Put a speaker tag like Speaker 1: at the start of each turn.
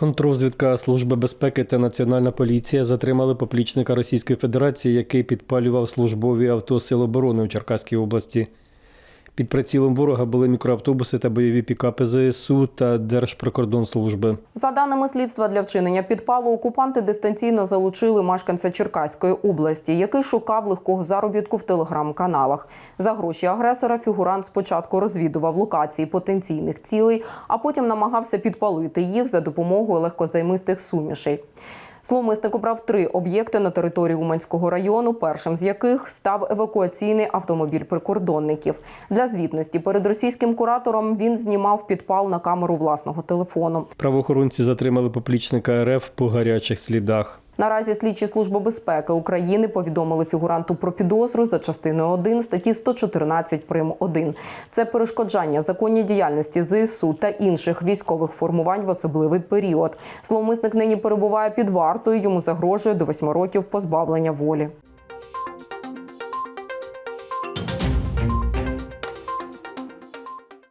Speaker 1: Контррозвідка Служби безпеки та Національна поліція затримали поплічника Російської Федерації, який підпалював службові авто Сил оборони у Черкаській області. Під прицілом ворога були мікроавтобуси та бойові пікапи ЗСУ та Держприкордонслужби.
Speaker 2: За даними слідства для вчинення підпалу, окупанти дистанційно залучили мешканця Черкаської області, який шукав легкого заробітку в телеграм-каналах. За гроші агресора фігурант спочатку розвідував локації потенційних цілей, а потім намагався підпалити їх за допомогою легкозаймистих сумішей. Зловмисник обрав три об'єкти на території Уманського району, першим з яких став евакуаційний автомобіль прикордонників. Для звітності перед російським куратором він знімав підпал на камеру власного телефону.
Speaker 1: Правоохоронці затримали поплічника РФ по гарячих слідах.
Speaker 2: Наразі слідчі служби безпеки України повідомили фігуранту про підозру за частиною 1 статті 114 прим. 1. Це перешкоджання законній діяльності ЗСУ та інших військових формувань в особливий період. Зловмисник нині перебуває під вартою. Йому загрожує до 8 років позбавлення волі.